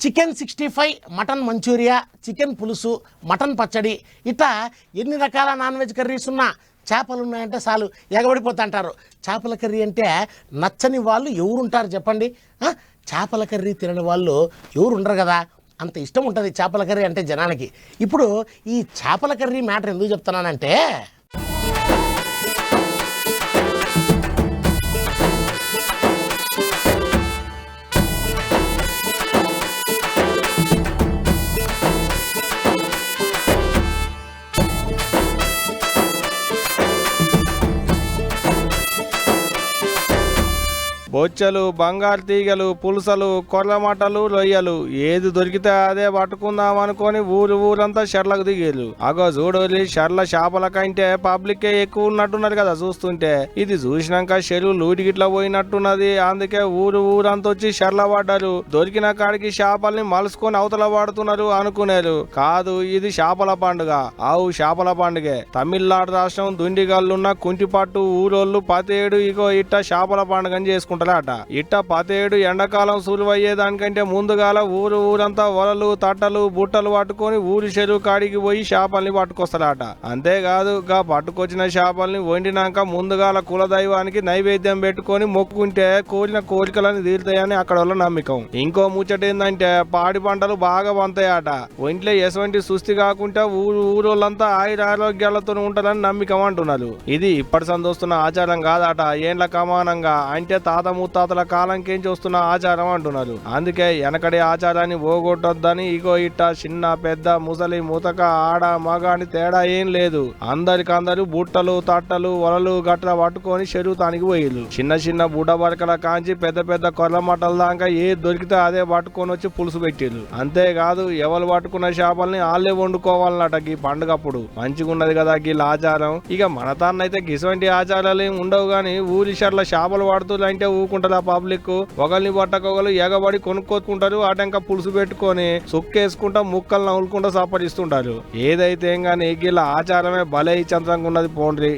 Chicken sixty five mutton manchurian chicken పులుసు mutton పచ్చడి. ఇట్లా ఎన్ని రకాల నాన్ వెజ్ కర్రీస్ ఉన్నా చేపలు ఉన్నాయంటే చాలు ఎగబడిపోతుంటారు. చేపల కర్రీ అంటే నచ్చని వాళ్ళు ఎవరు ఉంటారు చెప్పండి చేపల కర్రీ తినని వాళ్ళు ఎవరు ఉండరు కదా? అంత ఇష్టం ఉంటుంది చేపల కర్రీ అంటే జనానికి ఇప్పుడు ఈ చేపల కర్రీ మ్యాటర్ ఎందుకు చెప్తున్నానంటే బొచ్చలు బంగారు తీగలు పులుసలు కొర్రమటలు రొయ్యలు ఏది దొరికితే అదే పట్టుకుందాం అనుకొని ఊరు ఊరంతా షర్లకు దిగేరు. అగో చూడోలి షర్ల చేపల కంటే పబ్లిక్ ఎక్కువ ఉన్నట్టున్నారు కదా చూస్తుంటే. ఇది చూసినాక చెరువు లూటిగిట్లా పోయినట్టున్నది. అందుకే ఊరు ఊరంతా వచ్చి షర్ల పడ్డారు. దొరికిన కాడికి చేపల్ని మలుసుకొని అవతల పడుతున్నారు అనుకునేరు. కాదు ఇది చేపల పండుగ. ఆవు చేపల పండుగే. తమిళనాడు రాష్ట్రం దుండిగల్లున్న కుంటిపట్టు ఊరోళ్ళు పతేడు ఇగో ఇట్ట చేపల పండుగని చేసుకుంటారట ఇట్ట పతేడు ఎండాకాలం సులువయ్యేదానికంటే ముందుగాల ఊరు ఊరంతా వలలు తట్టలు బుట్టలు పట్టుకొని ఊరి చెరువు కాడికి పోయి చేపల్ని పట్టుకొస్తారట అంతేకాదు గా పట్టుకొచ్చిన చేపల్ని వండినాక ముందుగాల కులదైవానికి నైవేద్యం పెట్టుకొని మొక్కుకుంటే కోరిన కోరికలని తీరుతాయని అక్కడ వాళ్ళ నమ్మకం. ఇంకో ముచ్చట ఏంటంటే పాడి పంటలు బాగా పంతాయట. ఒంట్లో ఎటువంటి సుస్థి కాకుండా ఊరు ఊరోళ్ళంతా ఆయుర ఆరోగ్యాలతో ఉంటారని నమ్మకం అంటున్నారు. ఇది ఇప్పటి సందోస్తున్న ఆచారం కాదట. ఏండ్ల కమానంగా. అంటే తాత ముత్తాతల కాలంకేంచి వస్తున్న ఆచారం అంటున్నారు. అందుకే వెనకడి ఆచారాన్ని పోగొట్టొద్దని ఇగో ఇట్ట చిన్న పెద్ద ముసలి ముతక ఆడ మగ అని తేడా ఏం లేదు. అందరికందరూ బుట్టలు తట్టలు వలలు గట్ల పట్టుకొని చెరువు తానికి పోయిళ్ళు చిన్న చిన్న బుడ్డ బరకల కాంచి పెద్ద పెద్ద కొర్ర మట్టల దాకా ఏ దొరికితే అదే పట్టుకొని వచ్చి పులుసు పెట్టిళ్ళు అంతేకాదు ఎవరు పట్టుకున్న చేపల్ని వాళ్ళే వండుకోవాలన్నట ఈ పండుగప్పుడు. మంచిగున్నది కదా గీళ్ళ ఆచారం ఇక మన తాన్నైతే గిసవంటి ఆచారాలు ఏం ఉండవు గాని ఊరి షర్ల చేపలు పడుతుందంటే ఊకుంటారు ఆ పబ్లిక్ ఒకరిని పట్టకొకరు ఎగబడి కొనుక్కోకుంటారు ఆటంక పులుసు పెట్టుకొని సుక్కేసుకుంటా ముక్కలు నవ్వులుకుంటా సపరిస్తుంటారు. ఏదైతే ఏం గానీ ఆచారమే భలే చంద్రంగా ఉన్నది పోండ్రి.